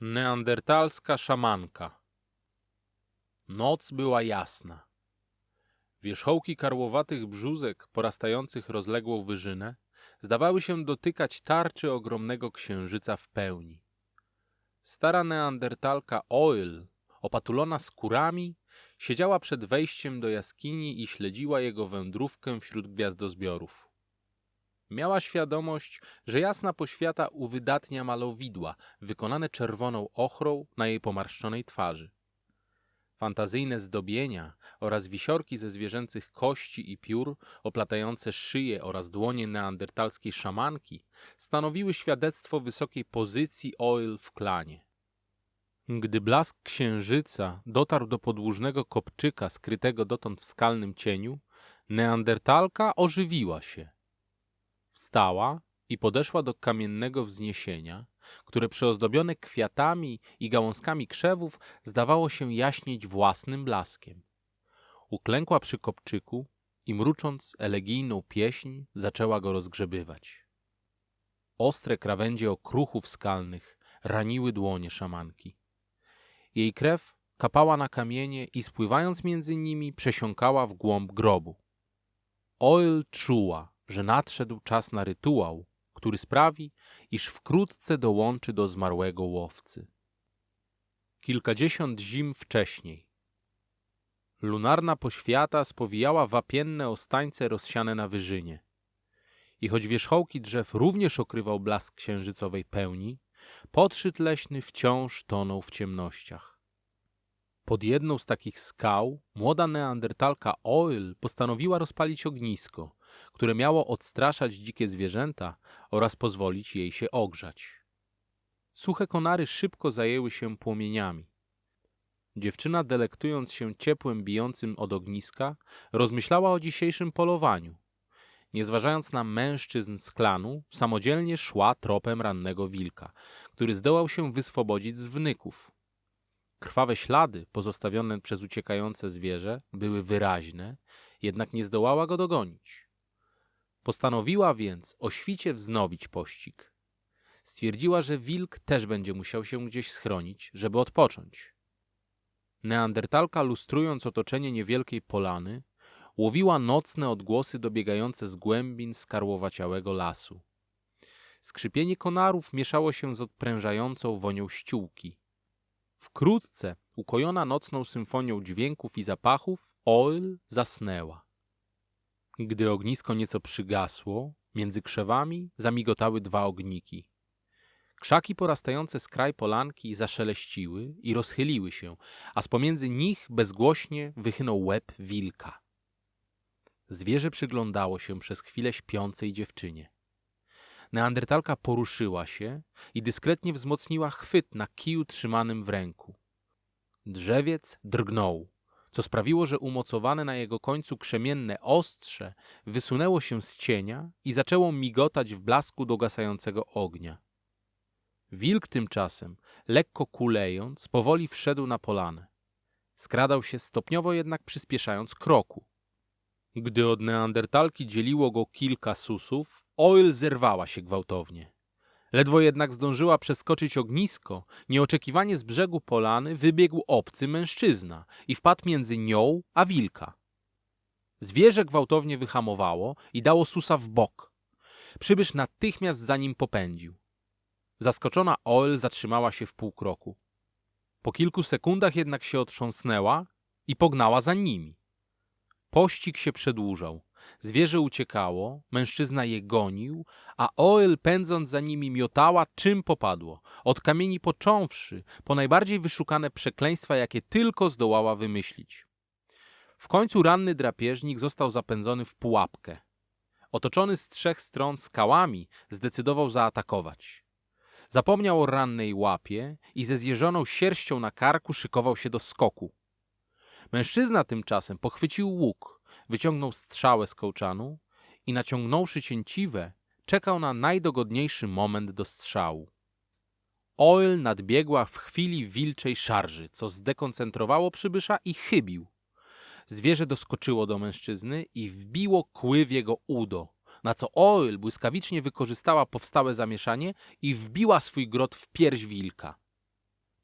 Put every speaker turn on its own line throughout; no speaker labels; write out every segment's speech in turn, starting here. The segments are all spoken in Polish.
Neandertalska szamanka. Noc była jasna. Wierzchołki karłowatych brzózek, porastających rozległą wyżynę, zdawały się dotykać tarczy ogromnego księżyca w pełni. Stara neandertalka Oil, opatulona skórami, siedziała przed wejściem do jaskini i śledziła jego wędrówkę wśród gwiazdozbiorów. Miała świadomość, że jasna poświata uwydatnia malowidła, wykonane czerwoną ochrą na jej pomarszczonej twarzy. Fantazyjne zdobienia oraz wisiorki ze zwierzęcych kości i piór, oplatające szyję oraz dłonie neandertalskiej szamanki, stanowiły świadectwo wysokiej pozycji Oil w klanie. Gdy blask księżyca dotarł do podłużnego kopczyka skrytego dotąd w skalnym cieniu, neandertalka ożywiła się. Wstała i podeszła do kamiennego wzniesienia, które przyozdobione kwiatami i gałązkami krzewów zdawało się jaśnieć własnym blaskiem. Uklękła przy kopczyku i mrucząc elegijną pieśń zaczęła go rozgrzebywać. Ostre krawędzie okruchów skalnych raniły dłonie szamanki. Jej krew kapała na kamienie i spływając między nimi przesiąkała w głąb grobu. Oil czuła, że nadszedł czas na rytuał, który sprawi, iż wkrótce dołączy do zmarłego łowcy. Kilkadziesiąt zim wcześniej. Lunarna poświata spowijała wapienne ostańce rozsiane na wyżynie. I choć wierzchołki drzew również okrywał blask księżycowej pełni, podszyd leśny wciąż tonął w ciemnościach. Pod jedną z takich skał młoda neandertalka Oil postanowiła rozpalić ognisko, które miało odstraszać dzikie zwierzęta oraz pozwolić jej się ogrzać. Suche konary szybko zajęły się płomieniami. Dziewczyna, delektując się ciepłem bijącym od ogniska, rozmyślała o dzisiejszym polowaniu. Nie zważając na mężczyzn z klanu, samodzielnie szła tropem rannego wilka, który zdołał się wyswobodzić z wnyków. Krwawe ślady pozostawione przez uciekające zwierzę były wyraźne, jednak nie zdołała go dogonić. Postanowiła więc o świcie wznowić pościg. Stwierdziła, że wilk też będzie musiał się gdzieś schronić, żeby odpocząć. Neandertalka, lustrując otoczenie niewielkiej polany, łowiła nocne odgłosy dobiegające z głębin skarłowaciałego lasu. Skrzypienie konarów mieszało się z odprężającą wonią ściółki. Wkrótce, ukojona nocną symfonią dźwięków i zapachów, Oil zasnęła. Gdy ognisko nieco przygasło, między krzewami zamigotały dwa ogniki. Krzaki porastające z kraj polanki zaszeleściły i rozchyliły się, a z pomiędzy nich bezgłośnie wychynął łeb wilka. Zwierzę przyglądało się przez chwilę śpiącej dziewczynie. Neandertalka poruszyła się i dyskretnie wzmocniła chwyt na kiju trzymanym w ręku. Drzewiec drgnął, co sprawiło, że umocowane na jego końcu krzemienne ostrze wysunęło się z cienia i zaczęło migotać w blasku dogasającego ognia. Wilk tymczasem, lekko kulejąc, powoli wszedł na polanę. Skradał się stopniowo jednak przyspieszając kroku. Gdy od neandertalki dzieliło go kilka susów, Oil zerwała się gwałtownie. Ledwo jednak zdążyła przeskoczyć ognisko, nieoczekiwanie z brzegu polany wybiegł obcy mężczyzna i wpadł między nią a wilka. Zwierzę gwałtownie wyhamowało i dało susa w bok. Przybysz natychmiast za nim popędził. Zaskoczona Oel zatrzymała się w pół kroku. Po kilku sekundach jednak się otrząsnęła i pognała za nimi. Pościg się przedłużał. Zwierzę uciekało, mężczyzna je gonił, a Oel pędząc za nimi miotała czym popadło, od kamieni począwszy, po najbardziej wyszukane przekleństwa, jakie tylko zdołała wymyślić. W końcu ranny drapieżnik został zapędzony w pułapkę. Otoczony z trzech stron skałami, zdecydował zaatakować. Zapomniał o rannej łapie i ze zjeżoną sierścią na karku szykował się do skoku. Mężczyzna tymczasem pochwycił łuk, wyciągnął strzałę z kołczanu i naciągnąwszy cięciwe, czekał na najdogodniejszy moment do strzału. Oil nadbiegła w chwili wilczej szarży, co zdekoncentrowało przybysza i chybił. Zwierzę doskoczyło do mężczyzny i wbiło kły w jego udo, na co Oil błyskawicznie wykorzystała powstałe zamieszanie i wbiła swój grot w pierś wilka.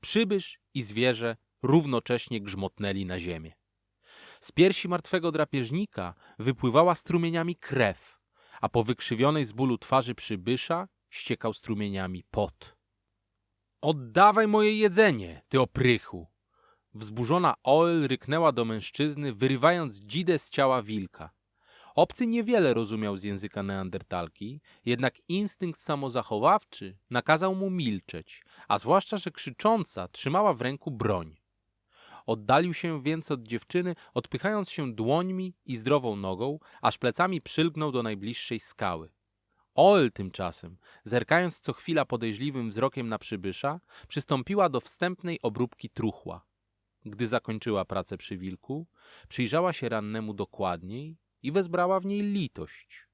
Przybysz i zwierzę równocześnie grzmotnęli na ziemię. Z piersi martwego drapieżnika wypływała strumieniami krew, a po wykrzywionej z bólu twarzy przybysza ściekał strumieniami pot. Oddawaj moje jedzenie, ty oprychu! Wzburzona Oel ryknęła do mężczyzny, wyrywając dzidę z ciała wilka. Obcy niewiele rozumiał z języka neandertalki, jednak instynkt samozachowawczy nakazał mu milczeć, a zwłaszcza, że krzycząca trzymała w ręku broń. Oddalił się więc od dziewczyny, odpychając się dłońmi i zdrową nogą, aż plecami przylgnął do najbliższej skały. Oel tymczasem, zerkając co chwila podejrzliwym wzrokiem na przybysza, przystąpiła do wstępnej obróbki truchła. Gdy zakończyła pracę przy wilku, przyjrzała się rannemu dokładniej i wezbrała w niej litość.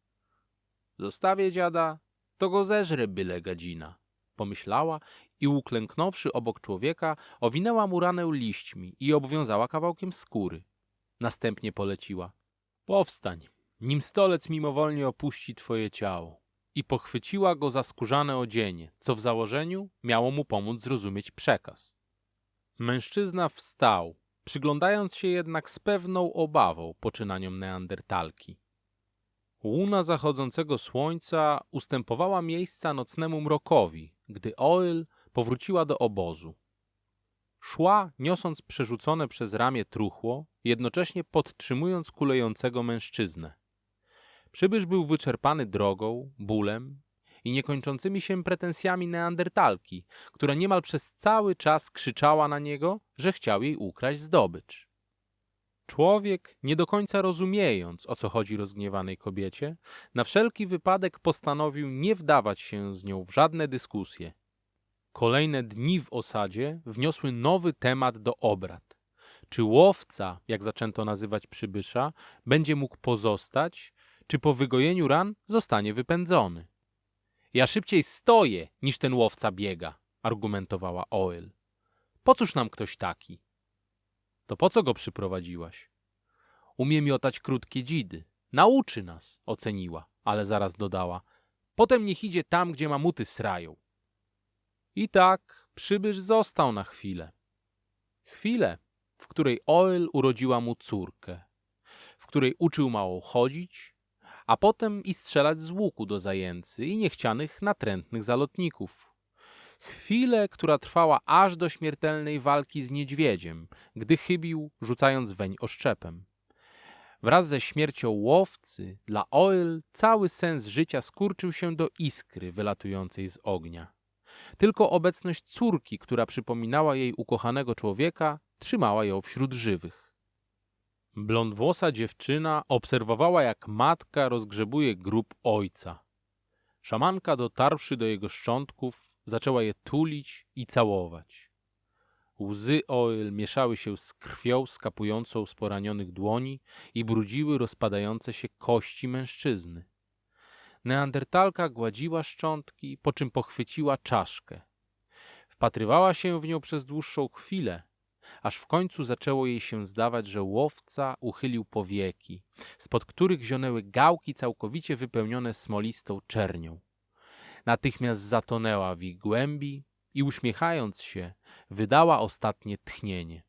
Zostawię dziada, to go zeżre byle gadzina, pomyślała i uklęknąwszy obok człowieka, owinęła mu ranę liśćmi i obwiązała kawałkiem skóry. Następnie poleciła. Powstań, nim stolec mimowolnie opuści twoje ciało. I pochwyciła go za skórzane odzienie, co w założeniu miało mu pomóc zrozumieć przekaz. Mężczyzna wstał, przyglądając się jednak z pewną obawą poczynaniom neandertalki. Łuna zachodzącego słońca ustępowała miejsca nocnemu mrokowi, gdy Oil powróciła do obozu. Szła, niosąc przerzucone przez ramię truchło, jednocześnie podtrzymując kulejącego mężczyznę. Przybysz był wyczerpany drogą, bólem i niekończącymi się pretensjami neandertalki, która niemal przez cały czas krzyczała na niego, że chciał jej ukraść zdobycz. Człowiek, nie do końca rozumiejąc, o co chodzi rozgniewanej kobiecie, na wszelki wypadek postanowił nie wdawać się z nią w żadne dyskusje. Kolejne dni w osadzie wniosły nowy temat do obrad. Czy łowca, jak zaczęto nazywać przybysza, będzie mógł pozostać, czy po wygojeniu ran zostanie wypędzony? Ja szybciej stoję, niż ten łowca biega, argumentowała Oil. Po cóż nam ktoś taki? To po co go przyprowadziłaś? Umie miotać krótkie dzidy. Nauczy nas, oceniła, ale zaraz dodała. Potem niech idzie tam, gdzie mamuty srają. I tak przybysz został na chwilę. Chwilę, w której Oil urodziła mu córkę, w której uczył małą chodzić, a potem i strzelać z łuku do zajęcy i niechcianych natrętnych zalotników. Chwilę, która trwała aż do śmiertelnej walki z niedźwiedziem, gdy chybił, rzucając weń oszczepem. Wraz ze śmiercią łowcy, dla Oil cały sens życia skurczył się do iskry wylatującej z ognia. Tylko obecność córki, która przypominała jej ukochanego człowieka, trzymała ją wśród żywych. Blondwłosa dziewczyna obserwowała, jak matka rozgrzebuje grób ojca. Szamanka, dotarwszy do jego szczątków, zaczęła je tulić i całować. Łzy Oil mieszały się z krwią skapującą z poranionych dłoni i brudziły rozpadające się kości mężczyzny. Neandertalka gładziła szczątki, po czym pochwyciła czaszkę. Wpatrywała się w nią przez dłuższą chwilę, aż w końcu zaczęło jej się zdawać, że łowca uchylił powieki, spod których zionęły gałki całkowicie wypełnione smolistą czernią. Natychmiast zatonęła w ich głębi i uśmiechając się, wydała ostatnie tchnienie.